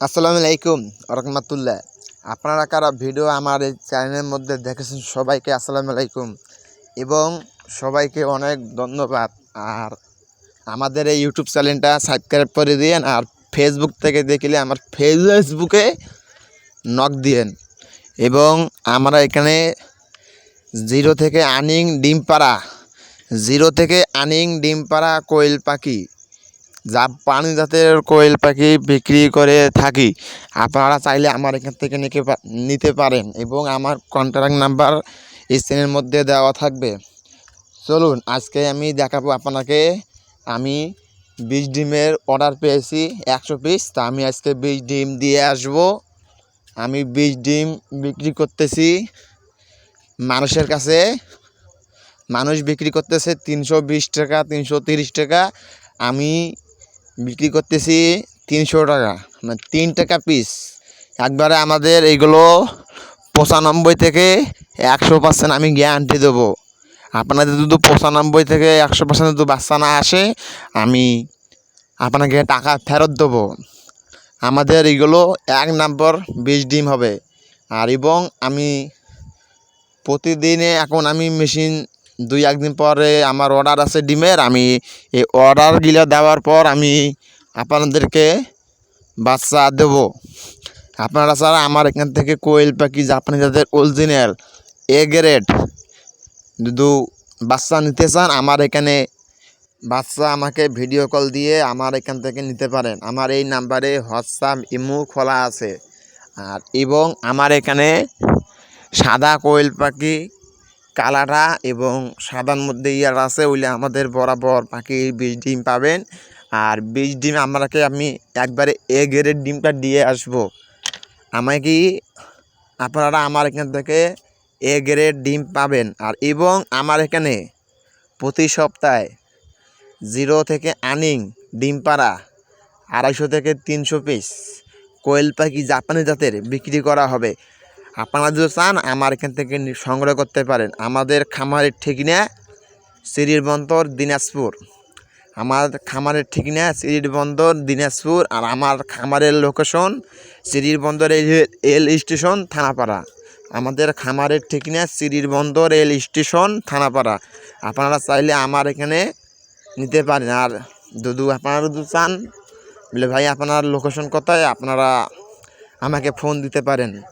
আসসালামু আলাইকুম, রহমতুল্লাহ। আপনারা কারা ভিডিও আমার এই চ্যানেলের মধ্যে দেখেছেন সবাইকে আসসালামু আলাইকুম। এবং সবাইকে অনেক ধন্যবাদ। আর আমাদের এই ইউটিউব চ্যানেলটা সাবস্ক্রাইব করে দিয়েন আর ফেসবুক থেকে দেখলে আমার ফেসবুকে নক দিয়েন। এবং আমরা এখানে জিরো থেকে আনিং ডিম পাড়া জিরো থেকে আনিং ডিম পাড়া কোয়েল পাখি। যা পানি জাতের কোয়েল পাখি বিক্রি করে থাকি। আপনারা চাইলে আমার এখান থেকে নিতে নিতে পারেন এবং আমার কন্ট্যাক্ট নাম্বার স্ক্রিনের মধ্যে দেওয়া থাকবে। চলুন, আজকে আমি দেখাবো আপনাকে, আমি বিশ ডিমের অর্ডার পেয়েছি একশো পিস তা আমি আজকে বিশ ডিম দিয়ে আসব। আমি বিশ ডিম বিক্রি করতেছি মানুষের কাছে। মানুষ বিক্রি করতেছে তিনশো বিশ টাকা, তিনশো টাকা। আমি বিক্রি করতেছি তিনশো টাকা। মানে তিন টাকা পিস একবারে আমাদের এইগুলো পঁচানব্বই থেকে একশো পার্সেন্ট আমি গ্যারান্টি দেবো। আপনাদের যদি পঁচানব্বই থেকে একশো পার্সেন্ট যদি বাচ্চা না আসে, আমি আপনাকে টাকা ফেরত দেবো। আমাদের এইগুলো এক নম্বর বিশ ডিম হবে। আর এবং আমি প্রতিদিনে এখন আমি মেশিন দুই একদিন পরে আমার অর্ডার আছে ডিমের, আমি এই অর্ডারগুলো দেওয়ার পর আমি আপনাদেরকে বাচ্চা দেব। আপনারা ছাড়া আমার এখান থেকে কোয়েল পাখি, জাপানি যাদের অরিজিনাল এ গ্রেড যদি বাচ্চা নিতে চান, আমার এখানে বাচ্চা আমাকে ভিডিও কল দিয়ে আমার এখান থেকে নিতে পারেন। আমার এই নাম্বারে হোয়াটসঅ্যাপ ইমো খোলা আছে। আর এবং আমার এখানে সাদা কোয়েল পাখি কালাটা এবং সাদার মধ্যে ইয়ার আছে, ওইলে আমাদের বরাবর পাখি বিশ ডিম পাবেন। আর বিশ ডিম আমাকে আমি একবারে এ গ্রেড ডিমটা দিয়ে আসব। আমায় কি আপনারা আমার এখান থেকে এ গ্রেড ডিম পাবেন? আর এবং আমার এখানে প্রতি সপ্তাহে জিরো থেকে আনিং ডিম পাড়া, আড়াইশো থেকে তিনশো পিস কোয়েল পাখি জাপানি জাতের বিক্রি করা হবে। আপনারা যদি চান, আমার এখান থেকে সংগ্রহ করতে পারেন। আমাদের খামারের ঠিকানা সিরির বন্দর দিনাজপুর। আমার খামারের ঠিকানা সিরির বন্দর দিনাজপুর আর আমার খামারের লোকেশন সিরির বন্দর এল- স্টেশন থানাপাড়া। আমাদের খামারের ঠিকানা সিরির বন্দর রেল স্টেশন থানাপাড়া। আপনারা চাইলে আমার এখানে নিতে পারেন। আর দুদু আপনারা যদি চান, বলে ভাই, আপনার লোকেশন কোথায়? আপনারা আমাকে ফোন দিতে পারেন।